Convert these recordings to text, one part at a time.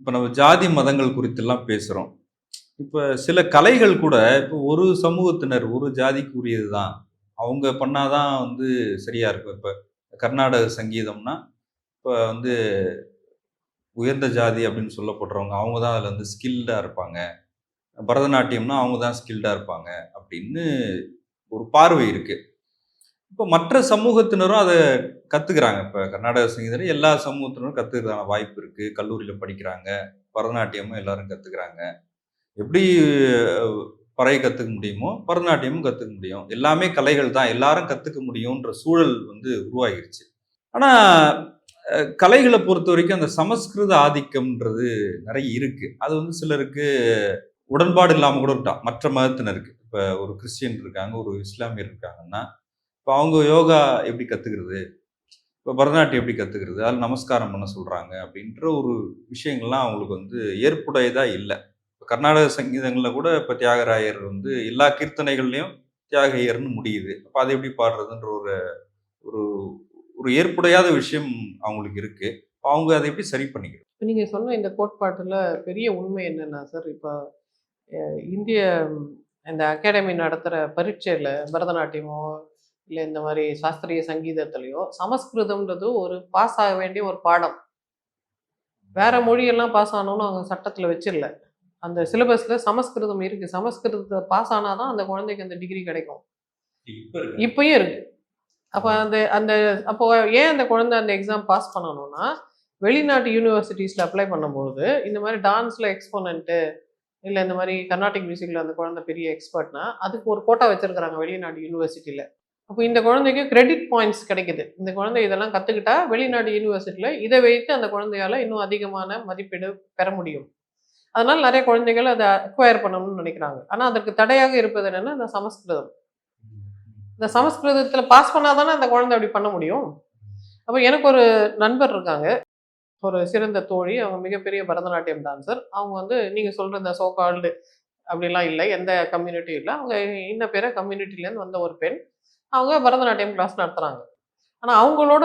இப்போ நம்ம ஜாதி மதங்கள் குறித்தெல்லாம் பேசுகிறோம் இப்போ சில கலைகள் கூட இப்போ ஒரு சமூகத்தினர் ஒரு ஜாதிக்குரியது தான் அவங்க பண்ணாதான் வந்து சரியாக இருக்கும். இப்போ கர்நாடக சங்கீதம்னா இப்போ வந்து உயர்ந்த ஜாதி அப்படின்னு சொல்லப்படுறவங்க அவங்க தான் அதில் வந்து ஸ்கில்டாக இருப்பாங்க. பரதநாட்டியம்னா அவங்க தான் ஸ்கில்டாக இருப்பாங்க அப்படின்னு ஒரு பார்வை இருக்குது இப்போ மற்ற சமூகத்தினரும் அதை கற்றுக்குறாங்க இப்போ கர்நாடக சங்கீதம் எல்லா சமூகத்தினரும் கற்றுக்கிறதான வாய்ப்பு இருக்குது கல்லூரியில் படிக்கிறாங்க. பரதநாட்டியமும் எல்லாரும் கற்றுக்குறாங்க எப்படி பறை கற்றுக்க முடியுமோ பரதநாட்டியமும் கற்றுக்க முடியும். எல்லாமே கலைகள் தான். எல்லாரும் கற்றுக்க முடியுன்ற சூழல் வந்து உருவாகிருச்சு. ஆனால் கலைகளை பொறுத்த வரைக்கும் அந்த சமஸ்கிருத ஆதிக்கம்ன்றது நிறைய இருக்குது அது வந்து சிலருக்கு உடன்பாடு இல்லாமல் கூட இருக்கலாம். மற்ற மதத்தினருக்கு. இப்போ ஒரு கிறிஸ்டியன் இருக்காங்க ஒரு இஸ்லாமியர் இருக்காங்கன்னா இப்போ அவங்க யோகா எப்படி கற்றுக்கிறது இப்போ பரதநாட்டியம் எப்படி கற்றுக்கிறது அதில் நமஸ்காரம் பண்ண சொல்கிறாங்க அப்படின்ற ஒரு விஷயங்கள்லாம் அவங்களுக்கு வந்து ஏற்புடையதாக இல்லை. இப்போ கர்நாடக சங்கீதங்களில் கூட இப்போ தியாகராயர் வந்து எல்லா கீர்த்தனைகள்லையும் தியாகையர்னு முடியுது. அப்போ அதை எப்படி பாடுறதுன்ற ஒரு ஒரு ஒரு ஏற்புடையாத விஷயம் அவங்களுக்கு இருக்குது அவங்க அதை எப்படி சரி பண்ணிக்கிறது? இப்போ நீங்கள் சொன்ன இந்த கோட்பாட்டில் பெரிய உண்மை என்னென்னா சார் இப்போ இந்திய இந்த அகாடமி நடத்துகிற பரீட்சையில் பரதநாட்டியமோ இல்லை இந்த மாதிரி சாஸ்திரிய சங்கீதத்துலேயோ சமஸ்கிருதம்ன்றது ஒரு பாஸ் ஆக வேண்டிய ஒரு பாடம். வேற மொழியெல்லாம் பாஸ் ஆனோன்னு அவங்க சட்டத்தில் வச்சிடல. அந்த சிலபஸில் சமஸ்கிருதம் இருக்குது சமஸ்கிருதத்தை பாஸ் ஆனால் தான் அந்த குழந்தைக்கு அந்த டிகிரி கிடைக்கும். இப்பயும் இருக்கு. அப்போ அந்த அந்த அப்போ ஏன் அந்த குழந்தை அந்த எக்ஸாம் பாஸ் பண்ணணும்னா வெளிநாட்டு யூனிவர்சிட்டிஸில் அப்ளை பண்ணும்போது இந்த மாதிரி டான்ஸில் எக்ஸ்போனண்ட்டு இல்லை இந்த மாதிரி கர்நாடிக் மியூசிக்கில் அந்த குழந்தை பெரிய எக்ஸ்பர்ட்னா அதுக்கு ஒரு கோட்டா வச்சிருக்கிறாங்க வெளிநாட்டு யூனிவர்சிட்டியில் அப்போ இந்த குழந்தைக்கு கிரெடிட் பாயிண்ட்ஸ் கிடைக்குது. இந்த குழந்தை இதெல்லாம் கற்றுக்கிட்டா வெளிநாடு யூனிவர்சிட்டியில் இதை வைத்து அந்த குழந்தையால் இன்னும் அதிகமான மதிப்பீடு பெற முடியும். அதனால் நிறைய குழந்தைகள் அதை அக்வயர் பண்ணணும்னு நினைக்கிறாங்க. ஆனால் அதற்கு தடையாக இருப்பது என்னென்னா இந்த சமஸ்கிருதம். இந்த சமஸ்கிருதத்தில் பாஸ் பண்ணாதானே அந்த குழந்தை அப்படி பண்ண முடியும்? அப்போ எனக்கு ஒரு நண்பர் இருக்காங்க. ஒரு சிறந்த தோழி அவங்க மிகப்பெரிய பரதநாட்டியம் டான்சர் அவங்க வந்து நீங்கள் சொல்கிற இந்த சோகால்டு அப்படிலாம் இல்லை எந்த கம்யூனிட்டியும் இல்லை. அவங்க இன்ன பேரை கம்யூனிட்டிலேருந்து வந்த ஒரு பெண். அவங்க பரதநாட்டியம் கிளாஸ் நடத்துகிறாங்க ஆனால் அவங்களோட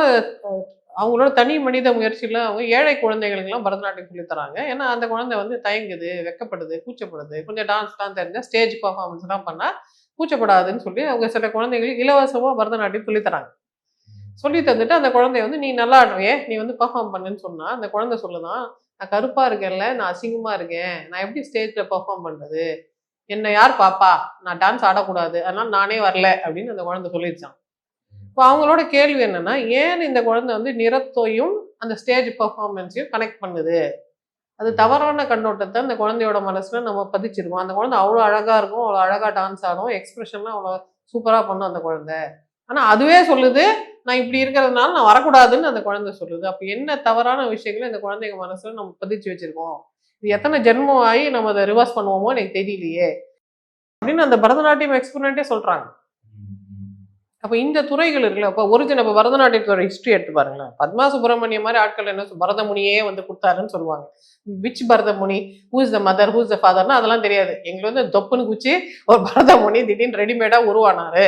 அவங்களோட தனி மனித முயற்சியில் அவங்க ஏழை குழந்தைகளுக்கெல்லாம் பரதநாட்டியம் சொல்லித்தராங்க ஏன்னா அந்த குழந்தை வந்து தயங்குது வெக்கப்படுது கூச்சப்படுது. கொஞ்சம் டான்ஸ்லாம் தெரிஞ்சால் ஸ்டேஜ் பர்ஃபார்மன்ஸ்லாம் பண்ணால் கூச்சப்படாதுன்னு சொல்லி அவங்க சில குழந்தைகளுக்கு இலவசமாக பரதநாட்டியம் சொல்லித்தராங்க சொல்லி தந்துட்டு அந்த குழந்தைய வந்து நீ நல்லா ஆடுறியே நீ வந்து பர்ஃபார்ம் பண்ணுன்னு சொன்னா அந்த குழந்தை சொல்லுதான் நான் கருப்பாக இருக்கேன்ல நான் அசிங்கமாக இருக்கேன் நான் எப்படி ஸ்டேஜில் பெர்ஃபார்ம் பண்ணுறது என்னை யார் பாப்பா? நான் டான்ஸ் ஆடக்கூடாது. அதனால நானே வரல அப்படின்னு அந்த குழந்தை சொல்லிடுச்சான் இப்போ அவங்களோட கேள்வி என்னன்னா ஏன் இந்த குழந்தை வந்து நிறத்தையும் அந்த ஸ்டேஜ் பெர்ஃபார்மன்ஸையும் கனெக்ட் பண்ணுது? அது தவறான கண்ணோட்டத்தை அந்த குழந்தையோட மனசுல நம்ம பதிச்சிருக்கோம். அந்த குழந்தை அவ்வளோ அழகா இருக்கும் அவ்வளோ அழகா டான்ஸ் ஆடும். எக்ஸ்பிரஷன்லாம் அவ்வளோ சூப்பரா பண்ணும் அந்த குழந்தை. ஆனா அதுவே சொல்லுது நான் இப்படி இருக்கிறதுனால நான் வரக்கூடாதுன்னு அந்த குழந்தை சொல்லுது. அப்போ என்ன தவறான விஷயங்களை இந்த குழந்தைங்க மனசுல நம்ம பதிச்சு வச்சிருக்கோம்? எத்தனை ஜென்மம் ஆகி நம்ம அதை ரிவர்ஸ் பண்ணுவோமோ எனக்கு தெரியலையே. அப்படின்னு அந்த பரதநாட்டியம் எக்ஸ்பெரிமெண்ட்டே சொல்கிறாங்க அப்போ இந்த துறைகள் இருக்குல்ல இப்போ ஒரிஜினல் இப்போ பரதநாட்டியத்தோட ஹிஸ்ட்ரி எடுத்து பாருங்களேன். பத்மா சுப்பிரமணியம் மாதிரி ஆட்கள் என்ன பரதமுனியே வந்து கொடுத்தாருன்னு சொல்லுவாங்க. Which Bharatamuni? Whose the mother whose the ஃபாதர்னா அதெல்லாம் தெரியாது. எங்களுக்கு வந்து தொப்புன்னு குச்சி ஒரு பரதமுனி திடீர்னு ரெடிமேடாக உருவானாரு.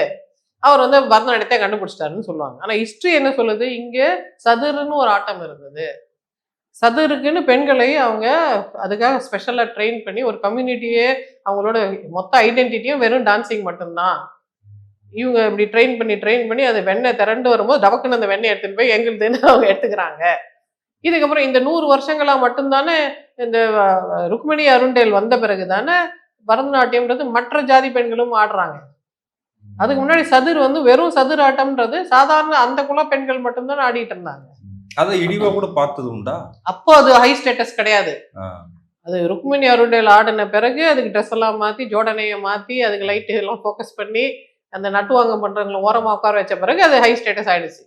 அவர் வந்து பரதநாட்டியத்தை கண்டுபிடிச்சிட்டாருன்னு சொல்லுவாங்க. ஆனால் ஹிஸ்ட்ரி என்ன சொல்லுது? இங்கே சதுருன்னு ஒரு ஆட்டம் இருந்தது. சதுருக்குன்னு பெண்களை அவங்க அதுக்காக ஸ்பெஷலாக ட்ரெயின் பண்ணி ஒரு கம்யூனிட்டியே அவங்களோட மொத்த ஐடென்டிட்டியும் வெறும் டான்சிங் மட்டும்தான். இவங்க இப்படி ட்ரெயின் பண்ணி ட்ரெயின் பண்ணி அது வெண்ணெய் திரண்டு வரும்போது டபக்குன்னு அந்த வெண்ணெய் எடுத்துகிட்டு போய் எங்களுதுன்னு அவங்க எடுத்துக்கிறாங்க. இதுக்கப்புறம் இந்த நூறு வருஷங்களாக மட்டும்தானே இந்த ருக்மிணி அருண்டேல் வந்த பிறகு தானே பரதநாட்டியம்ன்றது மற்ற ஜாதி பெண்களும் ஆடுறாங்க. அதுக்கு முன்னாடி சதுர் வந்து வெறும் சதுர் ஆட்டம்ன்றது சாதாரண அந்த குல பெண்கள் மட்டும்தான் ஆடிட்டு இருந்தாங்க. அதை இழிவா கூட பார்த்தது உண்டா? அப்போ அது ஹை ஸ்டேட்டஸ் கிடையாது. அது ருக்மிணி அருண்டேல் ஆடின பிறகு அதுக்கு ட்ரெஸ் எல்லாம் மாற்றி ஜோடனையை மாற்றி அதுக்கு லைட்டு எல்லாம் ஃபோக்கஸ் பண்ணி அந்த நட்டுவாங்கம் பண்ணுறவங்களை ஓரமாக உட்கார வச்ச பிறகு அது ஹை ஸ்டேட்டஸ் ஆயிடுச்சு.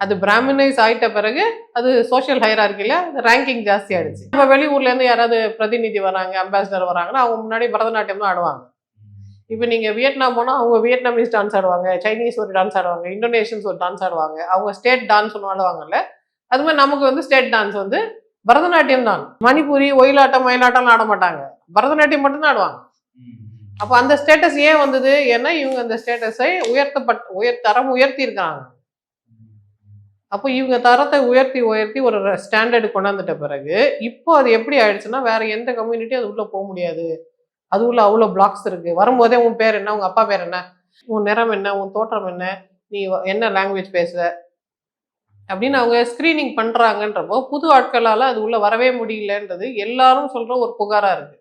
அது பிராமினைஸ் ஆயிட்ட பிறகு அது சோஷியல் ஹைரார்க்கியில் ரேங்கிங் ஜாஸ்தி ஆயிடுச்சு. இப்போ வெளியூர்லேருந்து யாராவது பிரதிநிதி வராங்க அம்பாசிடர் வராங்கன்னா அவங்க முன்னாடி பரதநாட்டியம் தான் ஆடுவாங்க. இப்போ நீங்கள் வியட்நாம் போனால் அவங்க வியட்நாமீஸ் டான்ஸ் ஆடுவாங்க சைனீஸ் ஒரு டான்ஸ் ஆடுவாங்க இந்தோனேஷியன்ஸ் ஒரு டான்ஸ் ஆடுவாங்க அவங்க ஸ்டேட் டான்ஸ் ஒன்று ஆடுவாங்கல்ல அது மாதிரி நமக்கு வந்து ஸ்டேட் டான்ஸ் வந்து பரதநாட்டியம் தான். மணிப்பூரி ஒயிலாட்டம் மயிலாட்டம் ஆட மாட்டாங்க. பரதநாட்டியம் மட்டும்தான் ஆடுவாங்க. அப்போ அந்த ஸ்டேட்டஸ் ஏன் வந்தது? ஏன்னா இவங்க அந்த ஸ்டேட்டஸை உயர்த்தப்பட் உயர் தரம் உயர்த்தி இருக்காங்க அப்போ இவங்க தரத்தை உயர்த்தி உயர்த்தி ஒரு ஸ்டாண்டர்டு கொண்டாந்துட்ட பிறகு இப்போ அது எப்படி ஆயிடுச்சுன்னா வேற எந்த கம்யூனிட்டியும் அது உள்ளே போக முடியாது. அது உள்ள அவ்வளோ பிளாக்ஸ் இருக்கு. வரும்போதே உன் பேர் என்ன? உங்க அப்பா பேர் என்ன? உன் நிறம் என்ன? உன் தோற்றம் என்ன? நீ என்ன லாங்குவேஜ் பேசுற அப்படின்னு அவங்க ஸ்கிரீனிங் பண்ணுறாங்கன்றப்போ புது ஆட்களால் அது உள்ள வரவே முடியலன்றது எல்லாரும் சொல்கிற ஒரு புகாராக இருக்கு.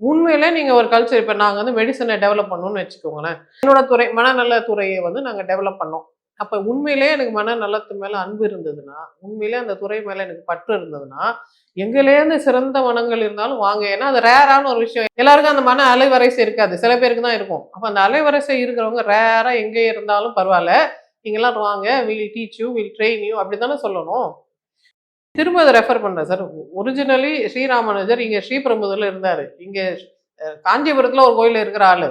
உண்மையிலே நீங்கள் ஒரு கல்ச்சர் இப்போ நாங்கள் வந்து மெடிசனை டெவலப் பண்ணணும்னு வச்சுக்கோங்களேன். என்னோட துறை மனநல துறையை வந்து நாங்கள் டெவலப் பண்ணோம். அப்போ உண்மையிலே எனக்கு மனநலத்து மேலே அன்பு இருந்ததுன்னா உண்மையிலே அந்த துறை மேலே எனக்கு பற்று இருந்ததுன்னா எங்கேலேருந்து சிறந்த மனங்கள் இருந்தாலும் வாங்க. ஏன்னா அது ரேரான ஒரு விஷயம். எல்லாருக்கும் அந்த மன அலைவரிசை இருக்காது. சில பேருக்கு தான் இருக்கும். அப்போ அந்த அலைவரிசை இருக்கிறவங்க ரேராக எங்கே இருந்தாலும் பரவாயில்ல. நீங்களாம் வாங்க will teach you will train you அப்படி தானே சொல்லணும்? திரும்ப அதை ரெஃபர் பண்ணுறேன் சார் ஒரிஜினலி ஸ்ரீராமானுஜர் இங்கே ஸ்ரீபெரும்புதூரில் இருந்தார். இங்கே காஞ்சிபுரத்தில் ஒரு கோயில் இருக்கிற ஆள்.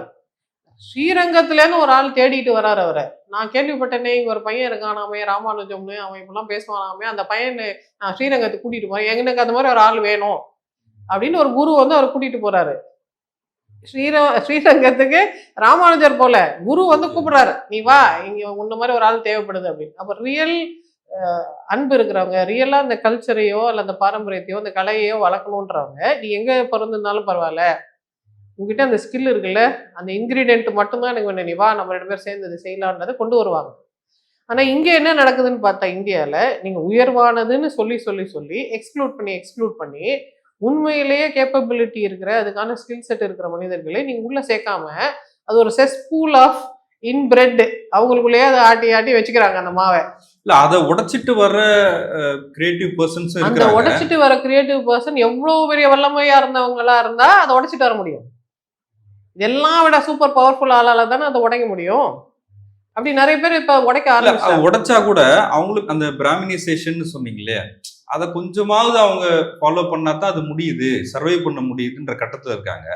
ஸ்ரீரங்கத்துலேருந்து ஒரு ஆள் தேடிட்டு வராரு அவரை. நான் கேள்விப்பட்டேனே இங்கே ஒரு பையன் இருக்கானாமே ராமானுஜம்னு அவன் இப்படிலாம் பேசுவானாமே அந்த பையன் நான் ஸ்ரீரங்கத்துக்கு கூட்டிகிட்டு போகிறேன் எனக்கு அந்த மாதிரி ஒரு ஆள் வேணும் அப்படின்னு ஒரு குரு வந்து அவர் கூட்டிகிட்டு போகிறாரு ஸ்ரீர ஸ்ரீரங்கத்துக்கு ராமானுஜர் போல குரு வந்து கூப்பிடுறாரு. நீ வா இங்க உன்ன மாதிரி ஒரு ஆள் தேவைப்படுது அப்படின்னு. அப்ப ரியல் அன்பு இருக்கிறவங்க ரியலா அந்த கல்ச்சரையோ அல்ல அந்த பாரம்பரியத்தையோ அந்த கலையையோ வளர்க்கணுன்றவங்க நீ எங்க பிறந்திருந்தாலும் பரவாயில்ல. உங்ககிட்ட அந்த ஸ்கில் இருக்குல்ல அந்த இன்கிரீடியன்ட் மட்டும்தான் எனக்கு வேணும். நீ வா நம்ம ரெண்டு பேர் சேர்ந்து இது செய்யலான்றதை கொண்டு வருவாங்க. ஆனா இங்க என்ன நடக்குதுன்னு பார்த்தா இந்தியாவில் நீங்க உயர்வானதுன்னு சொல்லி சொல்லி சொல்லி எக்ஸ்க்ளூட் பண்ணி எக்ஸ்க்ளூட் பண்ணி உண்மையிலேயே கேப்பபிலிட்டி இருக்கிற அதுக்கான ஸ்கில் செட் இருக்கிற மனிதர்களை நீங்க உள்ள சேர்க்காம அது ஒரு செஸ்பூல் ஆஃப் இன்பிரெட் அவங்களுக்குள்ளேயே அதை ஆட்டி ஆட்டி வச்சுக்கிறாங்க அந்த மாவை. இல்ல அதை உடைச்சிட்டு வர்ற கிரியேட்டிவ் பர்சன்ஸ் அந்த உடைச்சிட்டு வர கிரியேட்டிவ் பர்சன் எவ்வளவு பெரிய வல்லமையா இருந்தவங்களா இருந்தா அதை உடைச்சிட்டு வர முடியும். இதெல்லாம் விட சூப்பர் பவர்ஃபுல் ஆளால தானே அதை உடைக்க முடியும். அப்படி நிறைய பேர் இப்ப உடைக்க ஆரம்பிச்சாங்க உடைச்சா கூட அவங்களுக்கு அந்த பிராமினைசேஷன் சொன்னீங்களே அதை கொஞ்சமாவது அவங்க ஃபாலோ பண்ணா தான் அது முடியுது சர்வை பண்ண முடியுதுன்ற கட்டத்துல இருக்காங்க.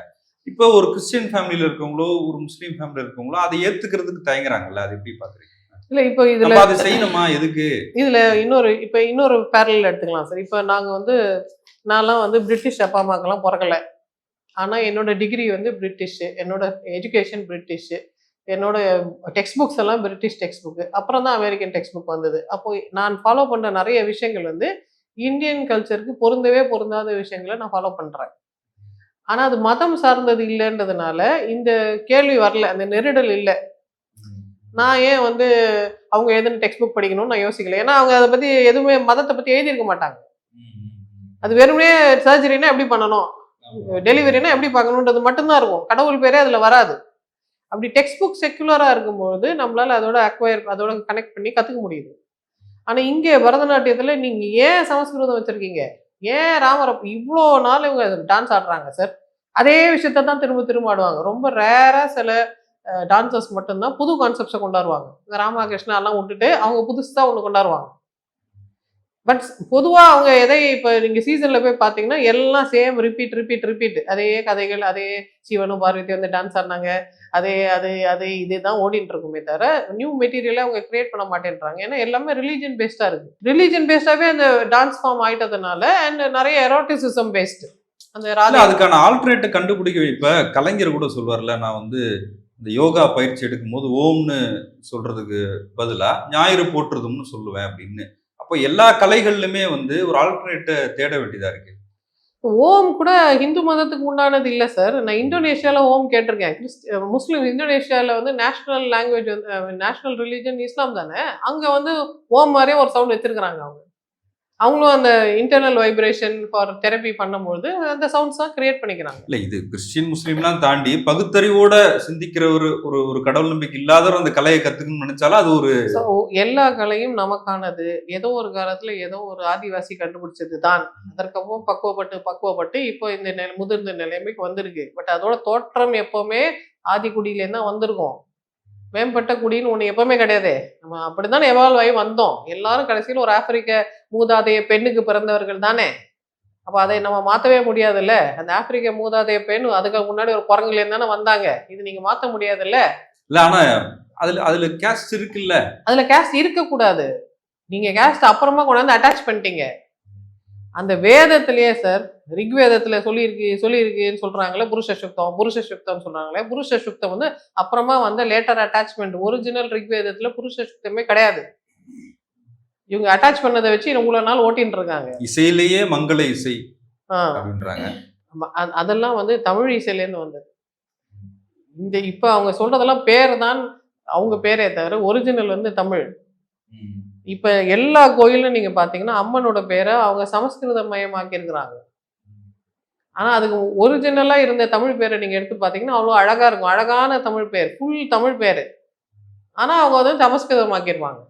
இப்போ ஒரு கிறிஸ்டியன் ஃபேமிலியில இருக்கவங்களோ ஒரு முஸ்லீம் ஃபேமிலியில இருக்கவங்களோ அதை ஏத்துக்கிறதுக்கு தயங்குறாங்கல்ல அது எப்படி பாக்குறீங்க இல்ல இப்போ இதுல அதை செய்யணுமா? எதுக்கு? இதுல இன்னொரு இப்ப இன்னொரு பேரல் எடுத்துக்கலாம் சார் இப்ப நாங்க வந்து நான்லாம் வந்து பிரிட்டிஷ் அப்பா அம்மாக்கெல்லாம் பிறக்கல. ஆனா என்னோட டிகிரி வந்து பிரிட்டிஷ் என்னோட எஜுகேஷன் பிரிட்டிஷ் என்னோட டெக்ஸ்ட் புக்ஸ் எல்லாம் பிரிட்டிஷ் டெக்ஸ்ட் புக் அப்புறம் தான் அமெரிக்கன் டெக்ஸ்ட் புக் வந்தது. அப்போ நான் ஃபாலோ பண்ற நிறைய விஷயங்கள் வந்து இந்தியன் கல்ச்சருக்கு பொருந்தவே பொருந்தாத விஷயங்களை நான் ஃபாலோ பண்றேன். ஆனா அது மதம் சார்ந்தது இல்லைன்றதுனால இந்த கேள்வி வரல அந்த நெருடல் இல்லை. நான் ஏன் வந்து அவங்க எதுன்னு டெக்ஸ்ட் புக் படிக்கணும்னு நான் யோசிக்கல. ஏன்னா அவங்க அதை பத்தி எதுவுமே மதத்தை பத்தி எழுதியிருக்க மாட்டாங்க. அது வெறுமனே சர்ஜரினா எப்படி பண்ணணும்? டெலிவரினா எப்படி பார்க்கணுன்றது மட்டும்தான் இருக்கும். கடவுள் பேரே அதுல வராது. அப்படி டெக்ஸ்ட் புக் செக்குலரா இருக்கும்போது நம்மளால அதோட அக்வயர் அதோட கனெக்ட் பண்ணி கத்துக்க முடியுது. ஆனால் இங்கே பரதநாட்டியத்தில் நீங்கள் ஏன் சமஸ்கிருதம் வச்சுருக்கீங்க? ஏன் ராமர் இவ்வளோ நாள் இவங்க டான்ஸ் ஆடுறாங்க சார் அதே விஷயத்த தான் திரும்ப திரும்ப ஆடுவாங்க. ரொம்ப ரேராக சில டான்சர்ஸ் மட்டும்தான் புது கான்செப்ட்ஸை கொண்டாடுவாங்க. இந்த ராமகிருஷ்ணாலாம் விட்டுட்டு அவங்க புதுசாக ஒன்று கொண்டாடுவாங்க. பட் பொதுவாக அவங்க எதை இப்போ நீங்கள் சீசனில் போய் பார்த்தீங்கன்னா எல்லாம் சேம் ரிப்பீட் ரிப்பீட் ரிப்பீட் அதே கதைகள் அதே சிவனும் பார்வதி வந்து டான்ஸ் ஆடினாங்க. அதே அது அதே இதுதான் ஓடிட்டு இருக்குமே தவிர நியூ மெட்டீரியலை அவங்க கிரியேட் பண்ண மாட்டேன்றாங்க. ஏன்னா எல்லாமே ரிலீஜன் பேஸ்டாக இருக்கு. ரிலீஜன் பேஸ்டாகவே அந்த டான்ஸ் ஃபார்ம் ஆயிட்டதுனால அண்ட் நிறைய எரோட்டிசிசம் பேஸ்டு அந்த அதுக்கான ஆல்டர்னேட்டை கண்டுபிடிக்க இப்ப கலைஞர் கூட சொல்வார்ல நான் வந்து இந்த யோகா பயிற்சி எடுக்கும் போது ஓம்னு சொல்றதுக்கு பதிலாக ஞாயிறு போற்றுதும்னு சொல்லுவேன் அப்படின்னு. அப்போ எல்லா கலைகள்லுமே வந்து ஒரு ஆல்டர்னேட்டை தேட வேண்டியதா இருக்கு. ஓம் கூட ஹிந்து மதத்துக்கு உண்டானது இல்லை சார் நான் இந்தோனேஷியாவில் ஓம் கேட்டிருக்கேன். கிறிஸ்ட் முஸ்லீம் இந்தோனேஷியாவில் வந்து நேஷனல் லாங்குவேஜ் வந்து நேஷனல் ரிலீஜன் இஸ்லாம் தானே? அங்கே வந்து ஓம் மாதிரியே ஒரு சவுண்ட் வச்சிருக்கிறாங்க அவங்க. அவங்களும் அந்த இன்டர்னல் வைப்ரேஷன் ஃபார் தெரப்பி பண்ணும்போது அந்த சவுண்ட்ஸ் தான் கிரியேட் பண்ணிக்கிறாங்க. இல்ல இது கிறிஸ்டியன் முஸ்லீம்லாம் தாண்டி பகுத்தறிவோட சிந்திக்கிற ஒரு ஒரு ஒரு கடவுள் நம்பிக்கை இல்லாதவர் அந்த கலையை கத்துக்கணும்னு நினைச்சாலும் அது ஒரு எல்லா கலையும் நமக்கானது. ஏதோ ஒரு காலத்துல ஏதோ ஒரு ஆதிவாசி கண்டுபிடிச்சது தான். அதற்கப்புறம் பக்குவப்பட்டு பக்குவப்பட்டு இப்போ இந்த நிலை முதிர்ந்த நிலைமைக்கு வந்திருக்கு. பட் அதோட தோற்றம் எப்பவுமே ஆதிக்குடியிலேருந்து தான் வந்திருக்கும். மேம்பட்ட குடின்னு ஒன்று எப்பவுமே கிடையாது. நம்ம அப்படித்தானே எவால்வ் ஆகி வந்தோம். எல்லாரும் கடைசியில் ஒரு ஆப்பிரிக்க மூதாதைய பெண்ணுக்கு பிறந்தவர்கள் தானே. அப்போ அதை நம்ம மாற்றவே முடியாதுல்ல? அந்த ஆப்பிரிக்க மூதாதைய பெண் அதுக்கு முன்னாடி ஒரு குரங்குலேருந்து தானே வந்தாங்க. இது நீங்கள் மாற்ற முடியாதுல்ல? இல்ல ஆனா அதுல அதுல கேஸ்ட் இருக்குல்ல? அதுல கேஸ்ட் இருக்கக்கூடாது. நீங்க கேஸ்ட் அப்புறமா கொண்டாந்து அட்டாச் பண்ணிட்டீங்க. அந்த வேதத்திலேயே சார் ரிக்வேதத்துல சொல்லியிருக்கு சொல்லியிருக்குன்னு சொல்றாங்களே புருஷ சுக்தம் புருஷ சுக்தம் சொல்றாங்களே புருஷ சுக்தம் வந்து அப்புறமா வந்த லேட்டர் அட்டாச்மெண்ட் ஒரிஜினல் ரிக்வேதத்துல புருஷ சுக்தமே கிடையாது. இவங்க அட்டாச் பண்ணதை வச்சு இவ்வளவு நாள் ஓட்டின்னு இருக்காங்க இசையிலேயே மங்கள இசை அப்படின்றாங்க. அதெல்லாம் வந்து தமிழ் இசையிலேருந்து வந்தது. இந்த இப்ப அவங்க சொல்றதெல்லாம் பேர் தான் அவங்க பேரே தவிர ஒரிஜினல் வந்து தமிழ். இப்ப எல்லா கோயிலும் நீங்க பாத்தீங்கன்னா அம்மனோட பேரை அவங்க சமஸ்கிருத மயமாக்கி இருக்கிறாங்க ஆனா அதுக்கு ஒரிஜினலா இருந்த தமிழ் பேரை நீங்க எடுத்து பாத்தீங்கன்னா அவ்வளவு அழகா இருக்கும். அழகான தமிழ் பேர் ஃபுல் தமிழ் பேரு. ஆனா அவங்க வந்து சமஸ்கிருதமாக்கிருப்பாங்க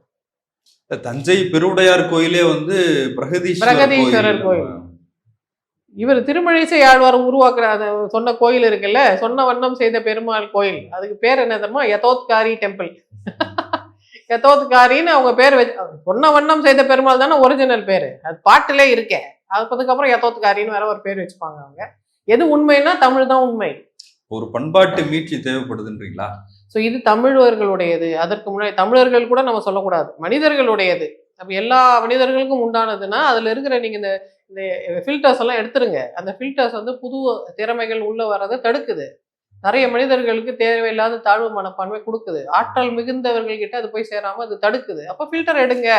இந்த தஞ்சை பெருவுடையார் கோயிலே வந்து பிரகதீஸ்வரர் பிரகதீஸ்வரர் கோயில். இவர் திருமழிசை ஆழ்வார் உருவாக்குற அந்த சொன்ன கோயில் இருக்குல்ல சொன்ன வண்ணம் செய்த பெருமாள் கோயில். அதுக்கு பேர் என்ன தெரியுமா? யதோத்காரி டெம்பிள். யதோத்காரின்னு அவங்க பேர் வச்சு சொன்ன வண்ணம் செய்த பெருமாள் தானே ஒரிஜினல் பேரு. அது பாட்டிலே இருக்கே. அதுக்கப்புறம் யதோத்காரின்னு வேற ஒரு பேர் வச்சுப்பாங்க அவங்க. எது உண்மைன்னா தமிழ் தான் உண்மை. ஒரு பண்பாட்டு மீட்சி தேவைப்படுதுன்றீங்களா? ஸோ இது தமிழர்களுடையது. அதற்கு முன்னாடி தமிழர்கள் கூட நம்ம சொல்லக்கூடாது. மனிதர்களுடையது. அப்போ எல்லா மனிதர்களுக்கும் உண்டானதுன்னா அதில் இருக்கிற நீங்கள் இந்த இந்த ஃபில்டர்ஸ் எல்லாம் எடுத்துருங்க. அந்த ஃபில்டர்ஸ் வந்து புது திறமைகள் உள்ள வர்றதை தடுக்குது. நிறைய மனிதர்களுக்கு தேவையில்லாத தாழ்வு மனப்பான்மை கொடுக்குது. ஆற்றல் மிகுந்தவர்கள் கிட்ட அது போய் சேராம அது தடுக்குது. அப்போ ஃபில்டர் எடுங்க.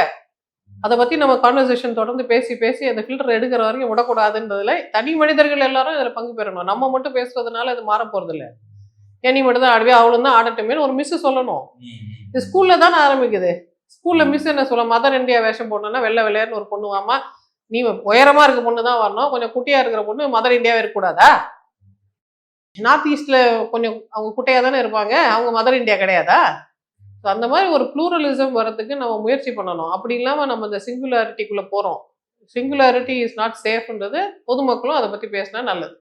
அதை பத்தி நம்ம கான்வர்சேஷன் தொடர்ந்து பேசி பேசி அந்த ஃபில்டர் எடுக்கிற வரைக்கும் விடக்கூடாதுன்றதுல தனி மனிதர்கள் எல்லாரும் இதில் பங்கு பெறணும். நம்ம மட்டும் பேசுறதுனால அது மாற போறது இல்லை ஏன் மட்டும் தான் ஆடுவே அவளும் தான் ஆடட்டுமேனு ஒரு மிஸ் சொல்லணும். இது ஸ்கூல்ல தானே ஆரம்பிக்குது. ஸ்கூல்ல மிஸ் என்ன சொல்ல மதர் இந்தியா வேஷம் போடணும்னா வெள்ளை வெள்ளையர்னு ஒரு பொண்ணு வாமா நீ உயரமா இருக்க பொண்ணு தான் வரணும். கொஞ்சம் குட்டியா இருக்கிற பொண்ணு மதர் இந்தியாவே இருக்கக்கூடாதா? நார்த் ஈஸ்ட்ல கொஞ்சம் அவங்க குட்டையாக தானே இருப்பாங்க. அவங்க மதர் இந்தியா கிடையாதா? ஸோ அந்த மாதிரி ஒரு ப்ளூரலிசம் வரதுக்கு நம்ம முயற்சி பண்ணணும். அப்படி இல்லாமல் நம்ம இந்த சிங்குலாரிட்டிக்குள்ளே போகிறோம் சிங்குலாரிட்டி இஸ் நாட் சேஃப்ன்றது பொதுமக்களும் அதை பற்றி பேசினா நல்லது.